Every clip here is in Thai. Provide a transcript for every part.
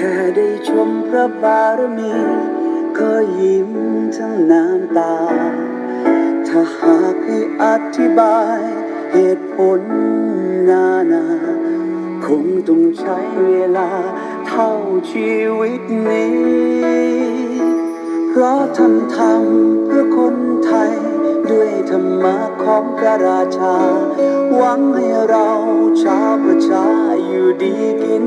แค่ได้ชมพระบารมีก็ยิ้มทั้งน้ำตา ถ้าหากให้อธิบายเหตุผลนานา คงต้องใช้เวลาเท่าชีวิตนี้ เพราะท่านทำเพื่อคนไทย ด้วยธรรมะของพระราชา หวังให้เราชาวประชาอยู่ดีกิน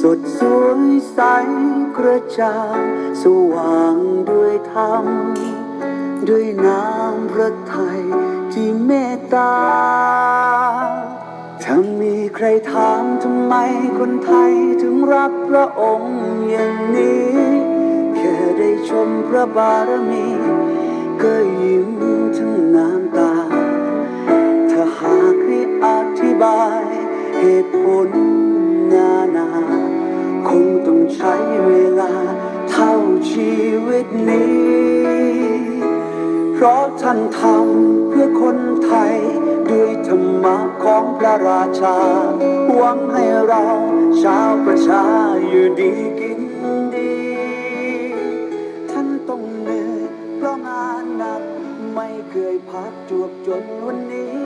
สดสวยใสกระจ่างสว่างด้วยธรรม ด้วยน้ำพระทัยที่เมตตา ถ้ามีใครถามทำไมคนไทยถึงรักพระองค์อย่างนี้ แค่ได้ชมพระบารมี ก็ยิ้มทั้งน้ำตาถ้า ใช้เวลาเท่าชีวิตนี้ เพราะท่านทำเพื่อคนไทย ด้วยธรรมะของพระราชา หวังให้เราชาวประชาอยู่ดีกินดี ท่านต้องเหนื่อยเพราะงานหนัก ไม่เคยพักจวบจนวันนี้